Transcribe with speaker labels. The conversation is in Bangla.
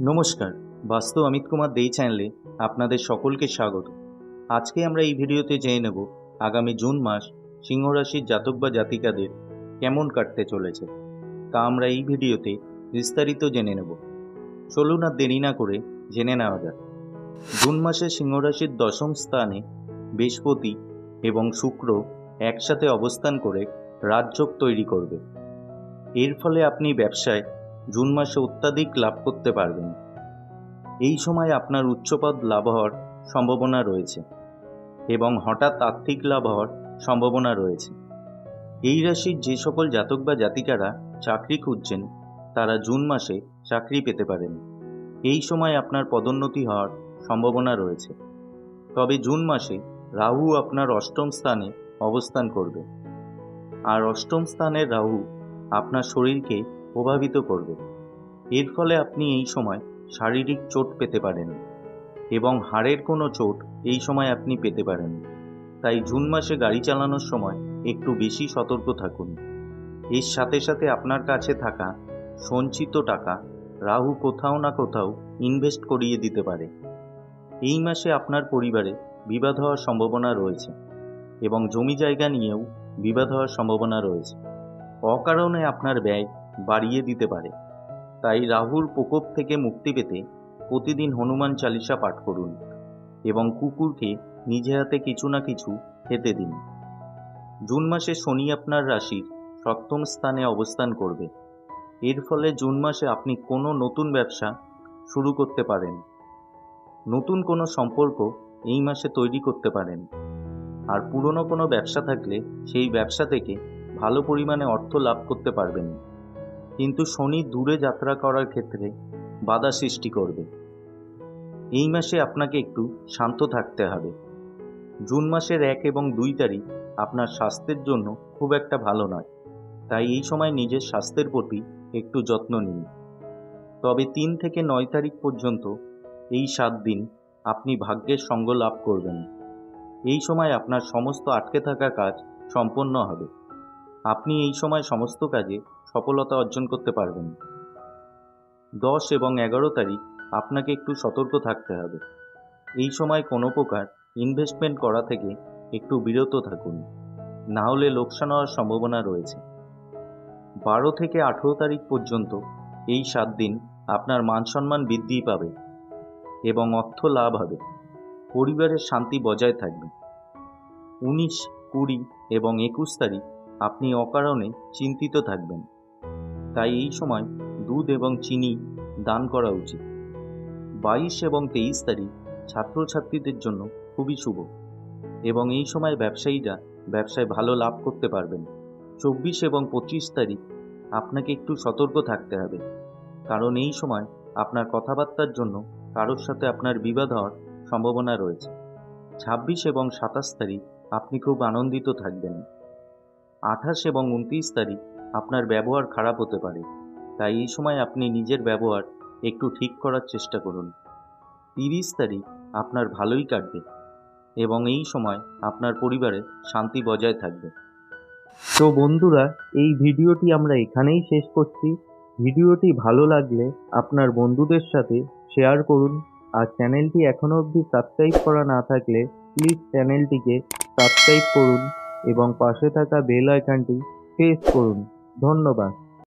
Speaker 1: নমস্কার, বাস্তু অমিত কুমার দেই চ্যানেলে আপনাদের সকলকে স্বাগত। আজকে আমরা এই ভিডিওতে জেনে নেব আগামী জুন মাস সিংহ রাশির জাতক বা জাতিকাদের কেমন কাটতে চলেছে। তা আমরা এই ভিডিওতে বিস্তারিত জেনে নেব। চলুন আর দেরি না করে জেনে নেওয়া যাক। জুন মাসে সিংহ রাশির দশম স্থানে বৃহস্পতি এবং শুক্র একসাথে অবস্থান করে রাজযোগ তৈরি করবে। এর ফলে আপনি ব্যবসায় জুন মাসে অত্যাধিক লাভ করতে পারবেন। এই সময় আপনার উচ্চপদ লাভ হওয়ার সম্ভাবনা রয়েছে এবং হঠাৎ আর্থিক লাভ হওয়ার সম্ভাবনা রয়েছে। এই রাশির যে সকল জাতক বা জাতিকারা চাকরি খুঁজছেন, তারা জুন মাসে চাকরি পেতে পারেন। এই সময় আপনার পদোন্নতি হওয়ার সম্ভাবনা রয়েছে। তবে জুন মাসে রাহু আপনার অষ্টম স্থানে অবস্থান করবে। আর অষ্টম স্থানের রাহু আপনার শরীরকে প্রভাবিত করবে। এর ফলে আপনি এই সময় শারীরিক চোট পেতে পারেন এবং হাড়ের কোনো চোট এই সময় আপনি পেতে পারেন। তাই জুন মাসে গাড়ি চালানোর সময় একটু বেশি সতর্ক থাকুন। এর সাথে সাথে আপনার কাছে থাকা সঞ্চিত টাকা রাহু কোথাও না কোথাও ইনভেস্ট করিয়ে দিতে পারে। এই মাসে আপনার পরিবারে বিবাদ হওয়ার সম্ভাবনা রয়েছে এবং জমি জায়গা নিয়েও বিবাদ হওয়ার সম্ভাবনা রয়েছে। অকারণে আপনার ব্যয় বাড়িয়ে দিতে পারে। তাই রাহুর প্রকোপ থেকে মুক্তি পেতে প্রতিদিন হনুমান চালিসা পাঠ করুন এবং কুকুরকে নিজে হাতে কিছু না কিছু খেতে দিন। জুন মাসে শনি আপনার রাশির সপ্তম স্থানে অবস্থান করবে। এর ফলে জুন মাসে আপনি কোনো নতুন ব্যবসা শুরু করতে পারেন। নতুন কোনো সম্পর্ক এই মাসে তৈরি করতে পারেন। আর পুরনো কোনো ব্যবসা থাকলে সেই ব্যবসা থেকে ভালো পরিমাণে অর্থ লাভ করতে পারবেন। কিন্তু শনি দূরে যাত্রা করার ক্ষেত্রে বাধা সৃষ্টি করবে। এই মাসে আপনাকে একটু শান্ত থাকতে হবে। জুন মাসের এক এবং দুই তারিখ আপনার স্বাস্থ্যের জন্য খুব একটা ভালো নয়। তাই এই সময় নিজের স্বাস্থ্যের প্রতি একটু যত্ন নিন। তবে তিন থেকে নয় তারিখ পর্যন্ত এই সাত দিন আপনি ভাগ্যের সঙ্গ লাভ করবেন। এই সময় আপনার সমস্ত আটকে থাকা কাজ সম্পন্ন হবে। আপনি এই সময় সমস্ত কাজে সফলতা অর্জন করতে পারবেন। দশ এবং এগারো তারিখ আপনাকে একটু সতর্ক থাকতে হবে। এই সময় কোনো প্রকার ইনভেস্টমেন্ট করা থেকে একটু বিরত থাকুন। না হলে লোকসান হওয়ার সম্ভাবনা রয়েছে। বারো থেকে আঠেরো তারিখ পর্যন্ত এই সাত দিন আপনার মান সম্মান বৃদ্ধি পাবে এবং অর্থ লাভ হবে। পরিবারের শান্তি বজায় থাকবে। উনিশ, কুড়ি এবং একুশ তারিখ আপনি অকারণে চিন্তিত থাকবেন। তাই এই সময় দুধ এবং চিনি দান করা উচিত। বাইশ এবং তেইশ তারিখ ছাত্রছাত্রীদের জন্য খুবই শুভ এবং এই সময় ব্যবসায়ীরা ব্যবসায় ভালো লাভ করতে পারবেন। চব্বিশ এবং পঁচিশ তারিখ আপনাকে একটু সতর্ক থাকতে হবে, কারণ এই সময় আপনার কথাবার্তার জন্য কারোর সাথে আপনার বিবাদ হওয়ার সম্ভাবনা রয়েছে। ছাব্বিশ এবং সাতাশ তারিখ আপনি খুব আনন্দিত থাকবেন। আঠাশ এবং উনত্রিশ তারিখ আপনার ব্যবহার খারাপ হতে পারে। তাই এই সময় আপনি নিজের ব্যবহার একটু ঠিক করার চেষ্টা করুন। তিরিশ তারিখ আপনার ভালোই কাটবে এবং এই সময় আপনার পরিবারে শান্তি বজায় থাকবে। তো বন্ধুরা, এই ভিডিওটি আমরা এখানেই শেষ করছি। ভিডিওটি ভালো লাগলে আপনার বন্ধুদের সাথে শেয়ার করুন। আর চ্যানেলটি এখনও অবধি সাবস্ক্রাইব করা না থাকলে প্লিজ চ্যানেলটিকে সাবস্ক্রাইব করুন। এবং পাশে থাকা বেল আইকনটি প্রেস করুন। ধন্যবাদ।